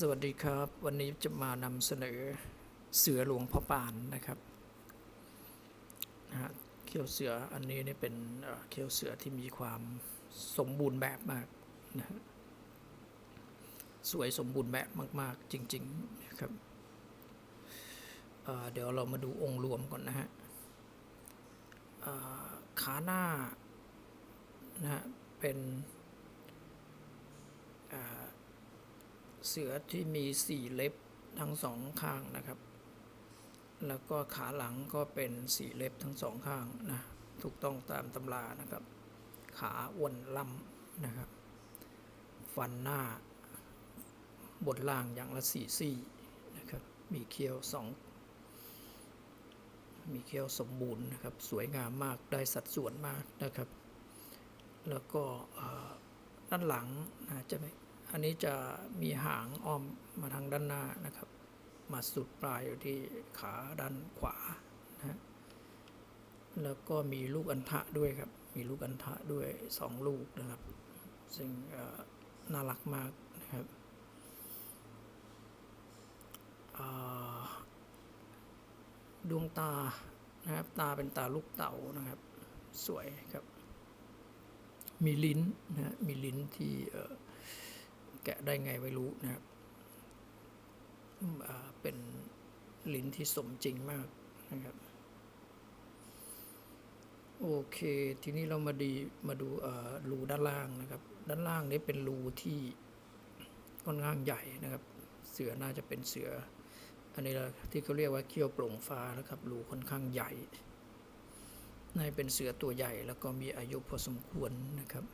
สวัสดีครับ วันนี้จะมานำเสนอเสือหลวงพ่อปานนะครับนะฮะเขี้ยวเสืออันนี้นี่เป็นเขี้ยวเสือที่มีความสมบูรณ์แบบมากนะฮะสวยสมบูรณ์แบบมาก ๆ จริงๆนะครับเเดี๋ยวเรามาดูองค์รวมก่อนนะฮะขาหน้านะฮะเป็น เสือที่มีสี่เล็บทั้งสองข้างนะครับ แล้วก็ขาหลังก็เป็นสี่เล็บทั้งสองข้างนะ ถูกต้องตามตำรานะครับ ขาอ้วนล่ำนะครับ ฟันหน้า บนล่างอย่างละสี่ซี่นะครับ มีเขี้ยวสองมีเขี้ยวสมบูรณ์นะครับ สวยงามมาก ได้สัดส่วนมากนะครับ แล้วก็ด้านหลังนะจะไม่ อันนี้จะมีหางอ้อมมาทางด้านหน้านะครับ มาสุดปลายอยู่ที่ขาด้านขวานะแล้วก็มีลูกอัณฑะด้วยครับ มีลูกอัณฑะด้วยสองลูกนะครับ ซึ่งน่ารักมากนะครับดวงตานะครับ ตาเป็นตาลูกเต่านะครับ สวยครับ มีลิ้นนะมีลิ้นที่ แกะได้ไงไม่รู้นะครับเป็นลิ้นที่สมจริงมากนะครับโอเค ทีนี้เรามาดีมาดูรูด้านล่างนะครับ ด้านล่างนี้เป็นรูที่ค่อนข้างใหญ่นะครับ เสือน่าจะเป็นเสือ อันนี้เราที่เขาเรียกว่าเขี้ยวโปร่งฟ้านะครับรูค่อนข้างใหญ่น่าจะเป็นเสือตัวใหญ่แล้วก็มีอายุพอสมควรนะครับ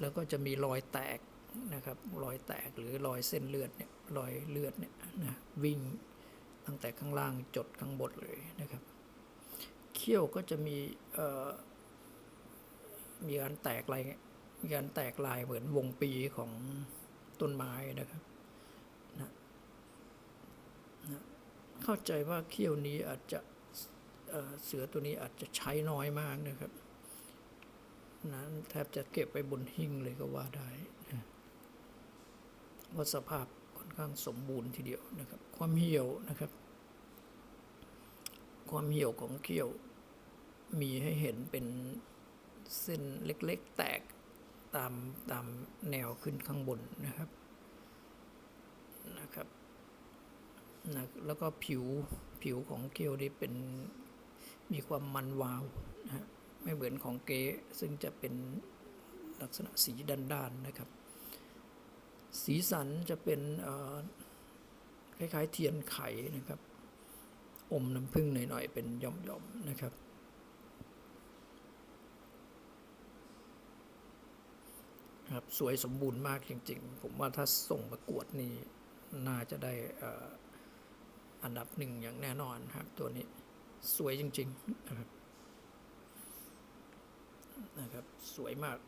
แล้วก็จะมีรอยแตก นะครับรอยแตกหรือรอยเส้นเลือดเนี่ยรอยเลือดเนี่ยนะวิ่งตั้งแต่ข้างล่างจดข้างบนเลยนะครับเขี้ยวก็จะมีเอ่อมีการแตกลายมีการแตกลายเหมือนวงปีของต้นไม้นะครับนะนะเข้าใจว่าเขี้ยวนี้อาจจะเเสือตัวนี้อาจจะใช้น้อยมากนะครับนั้นแทบจะเก็บไปบนหิ้งเลยก็ว่าได้ ว่าสภาพค่อนข้างสมบูรณ์ทีเดียวนะครับ ความเหี่ยวนะครับ ความเหี่ยวของเขี้ยว มีให้เห็นเป็นเส้นเล็กๆแตกตามตามแนวขึ้นข้างบนนะครับนะครับนะแล้วก็ผิวผิวของเขี้ยวนี่เป็นมีความมันวาวนะฮะไม่เหมือนของเก๊ซึ่งจะเป็นลักษณะสีด้านๆนะครับ สีสันจะเป็นคล้ายๆเทียนไขนะครับ อมน้ำผึ้งหน่อยๆ เป็นหย่อมๆนะครับ ครับ สวยสมบูรณ์มากจริงๆ ผมว่าถ้าส่งประกวดนี่ น่าจะได้ออันดับหนึ่งอย่างแน่นอนครับตัวนี้สวยจริงๆนะครับนะครับ สวยมาก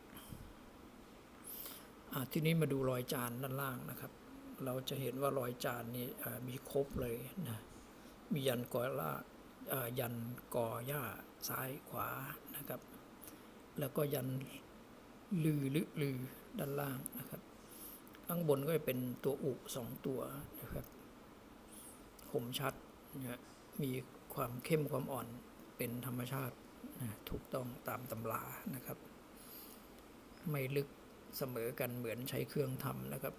ทีนี้มาดูรอยจานด้านล่างนะครับ เราจะเห็นว่ารอยจานนี้อ่มีครบเลยนะมียันกอล่าอ่ายันกอหญ้าซ้ายขวานะครับ แล้วก็ยันลือลึลือด้านล่างนะครับ ข้างบนก็จะเป็นตัวอุสองตัวนะครับคมชัดนะฮะมีความเข้มความอ่อนเป็นธรรมชาตินะถูกต้องตามตำรานะครับ ไม่ลึก เสมอกันเหมือนใช้เครื่องทำนะครับ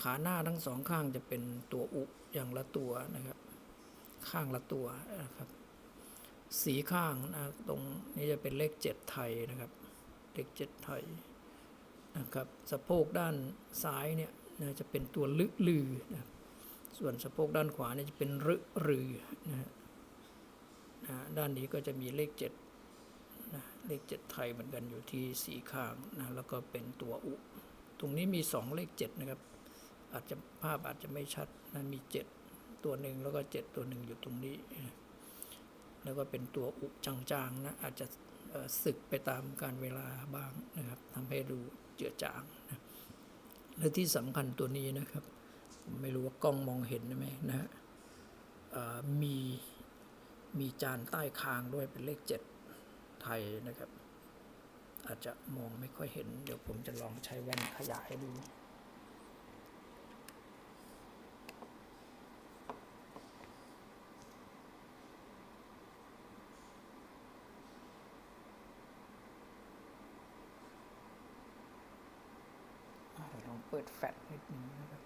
ขาหน้าทั้งสองข้างจะเป็นตัวอุอย่างละตัวนะครับ ข้างละตัวนะครับ สีข้างนะตรงนี้จะเป็นเลขเจ็ดไทยนะครับ เลขเจ็ดไทยนะครับสะโพกด้านซ้ายเนี่ยนะจะเป็นตัวลึลือนะส่วนสะโพกด้านขวาเนี่ยจะเป็นรึรือนะฮะด้านนี้ก็จะมีเลขเจ็ด เลขเจ็ดไทยเหมือนกันอยู่ที่สีข้างนะแล้วก็เป็นตัวอุ ตรงนี้มี 2 เลข 7 นะครับ อาจจะภาพอาจจะไม่ชัดนั่นมี 7 ตัวหนึ่งแล้วก็ 7 ตัวหนึ่งอยู่ตรงนี้ แล้วก็เป็นตัวอุจางๆนะอาจจะศึกไปตามการเวลาบ้างนะครับทำให้ดูเจือจางนะและที่สำคัญตัวนี้นะครับ ไม่รู้ว่ากล้องมองเห็นไหมนะมีมีจานใต้คางด้วยเป็นเลข 7 ภัยนะครับ อาจจะมองไม่ค่อยเห็น เดี๋ยวผมจะลองใช้แว่นขยายดูลองเปิดแฟลชนิดนึงนะครับ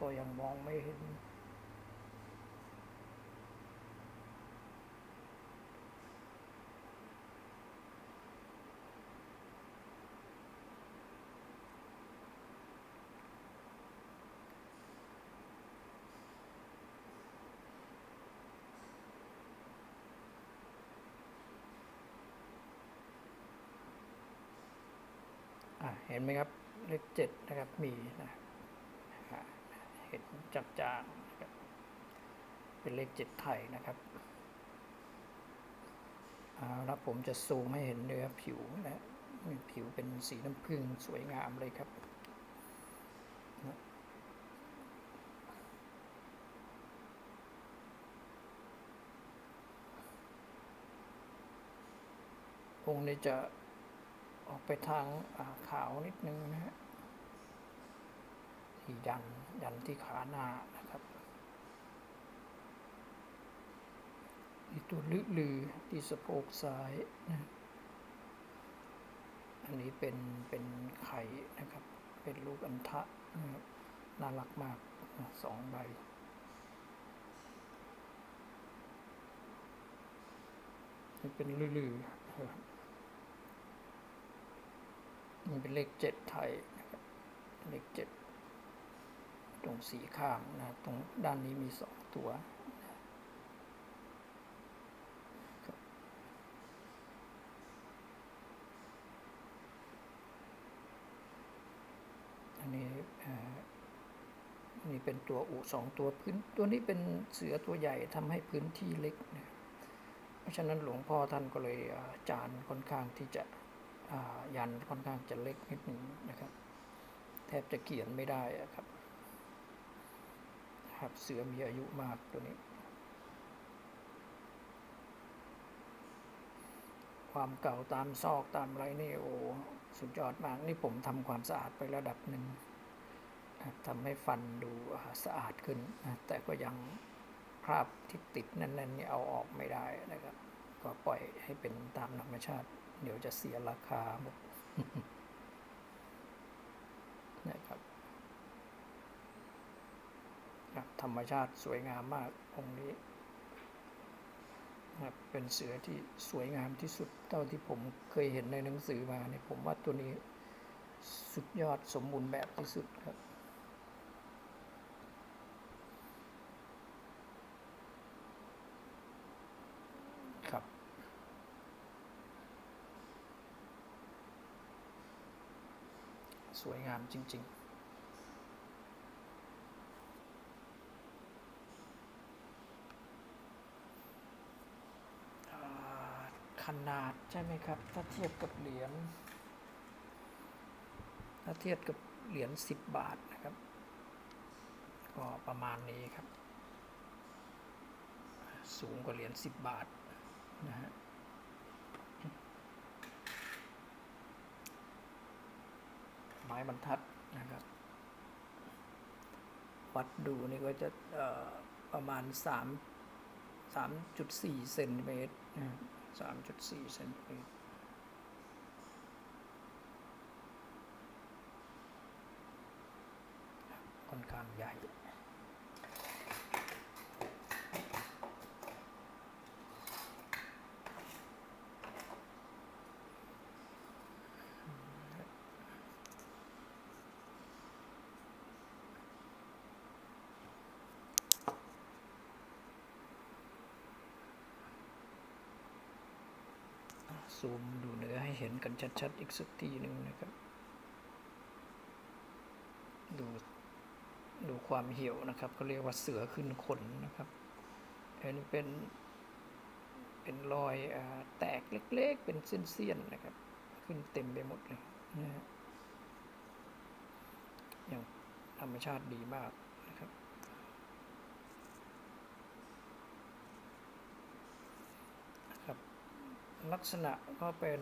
ก็ยังมองไม่เห็นอะเห็นไหมครับเลขเจ็ดนะครับมีนะ จักจางๆนเป็นเลขเจ็ดไทยนะครับเอาละผมจะซูมให้เห็นเนื้อผิวนะผิวเป็นสีน้ำผึ้งสวยงามเลยครับองค์นี้จะออกไปทางาขาวนิดนึงนะฮะที่ยัน ยันที่ขาหน้านะครับมีตัวลึลือที่สะโพกซ้ายนะอันนี้เป็นเป็นไข่นะครับ เป็นลูกอันทะนะครับน่ารักมากนะสองใบนี่เป็นลือๆมันเป็นเลขเจ็ดไทยนะครับเลขเจ็ด ตรงสีข้างนะตรงด้านนี้มีสองตัวอันนี้อ่ออันนี้เป็นตัวอุสองตัวพื้น ตัวนี้เป็นเสือตัวใหญ่ทำให้พื้นที่เล็กนะเพราะฉะนั้นหลวงพ่อท่านก็เลยจานค่อนข้างที่จะยันค่อนข้างจะเล็กนิดหนึ่งนะครับ แทบจะเขียนไม่ได้อะครับ ครับเสือมีอายุมากตัวนี้ ความเก่าตามซอกตามไรนี่โอ้สุดยอดมากนี่ผมทำความสะอาดไประดับหนึ่งทำให้ฟันดูสะอาดขึ้น แต่ก็ยังคราบที่ติดแน่นๆนี่เอาออกไม่ได้นะครับ ก็ปล่อยให้เป็นตามธรรมชาติ เดี๋ยวจะเสียราคาหมด นะครับครับ ธรรมชาติสวยงามมากองค์นี้นะครับเป็นเสือที่สวยงามที่สุดเท่าที่ผมเคยเห็นในหนังสือมาเนี่ยผมว่าตัวนี้สุดยอดสมบูรณ์แบบที่สุดครับครับ สวยงามจริง ๆ อ่าข นาดใช่ไหมครับ ถ้าเทียบกับเหรียญถ้าเทียบกับเหรียญสิบบาทนะครับ ก็ประมาณนี้ครับ สูงกว่าเหรียญสิบบาทนะฮะไม้บรรทัดนะครับ วัดดูนี่ก็จะประมาณสามสามจุดสี่เซนติเมตร สามจุดสี่เซนติเมตรค่อนข้างใหญ่ ซูมดูเนื้อให้เห็นกันชัดๆ อีกสักทีหนึ่งนะครับ ดูดูความเหี่ยวนะครับเขาเรียกว่าเสือขึ้นขนนะครับอันนี้เป็น เป็นรอยอแตกเล็กๆ เป็นเส้นๆนะครับ ขึ้นเต็มไปหมดเลยนะฮะอย่างธรรมชาติดีมากนะครับ ครับ ลักษณะก็เป็น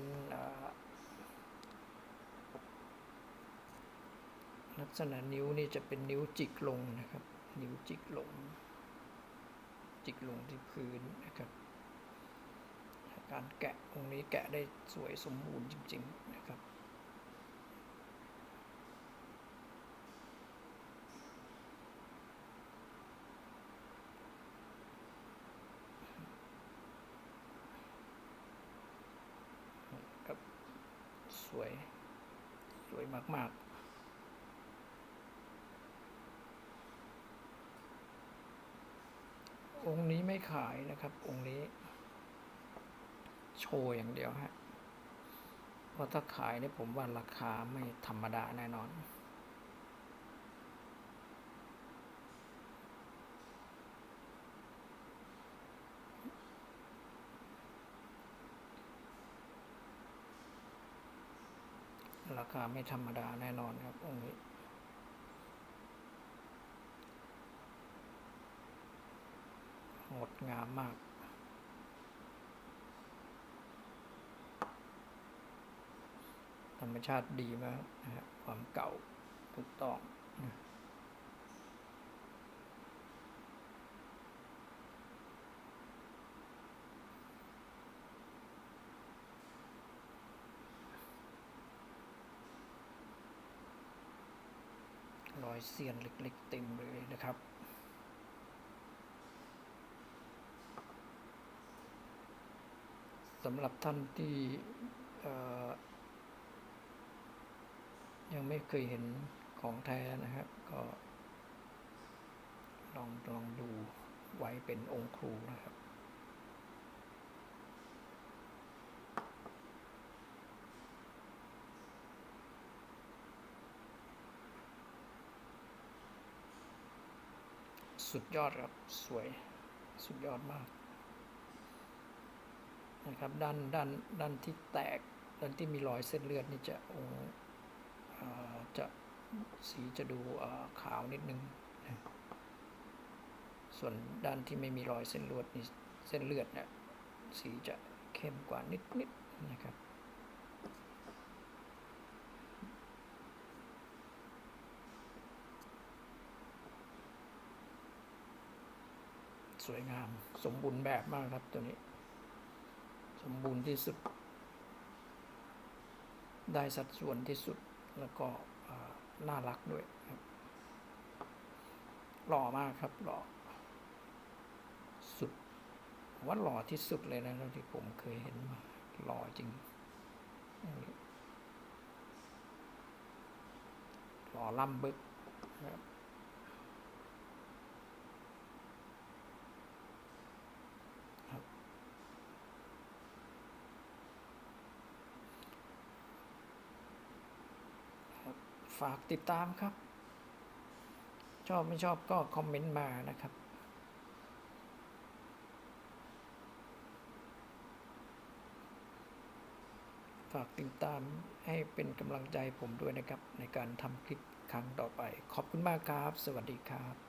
ลักษณะนิ้วนี่จะเป็นนิ้วจิกลงนะครับ นิ้วจิกลง จิกลงที่พื้นนะครับ การแกะตรงนี้แกะได้สวยสมบูรณ์จริง ๆ นะครับ สวย สวยมาก ๆ องค์นี้ไม่ขายนะครับ องค์นี้ โชว์อย่างเดียวฮะเพราะถ้าขายเนี่ยผมว่าราคาไม่ธรรมดาแน่นอน ราคาไม่ธรรมดาแน่นอนครับองค์นี้ งามมาก ธรรมชาติดีมากนะฮะความเก่าถูกต้องนะรอยเสียนเล็กๆเต็มเลยนะครับ สำหรับท่านที่ยังไม่เคยเห็นของแท้นะครับ ก็ ลองลองดูไว้เป็นองค์ครูนะครับสุดยอดครับ สวย สุดยอดมาก นะครับด้านด้านด้านที่แตกด้านที่มีรอยเส้นเลือดนี่จะองจะสีจะดูขาวนิดนึงนะส่วนด้านที่ไม่มีรอยเส้นเลือดนี่เส้นเลือดเนี่ยสีจะเข้มกว่านิดนิดนะครับ สวยงามสมบูรณ์แบบมากครับตัวนี้ มบูรณ์ที่สุด ได้สัดส่วนที่สุดแล้วก็น่ารักด้วยครับหล่อมากครับหล่อสุดว่าหล่อที่สุดเลยนะท,ที่ผมเคยเห็นมาหล่อจริงหล่อล่ำบึกครับ ฝากติดตามครับ ชอบไม่ชอบก็คอมเมนต์มานะครับ ฝากติดตามให้เป็นกำลังใจผมด้วยนะครับ ในการทำคลิปครั้งต่อไป ขอบคุณมากครับ สวัสดีครับ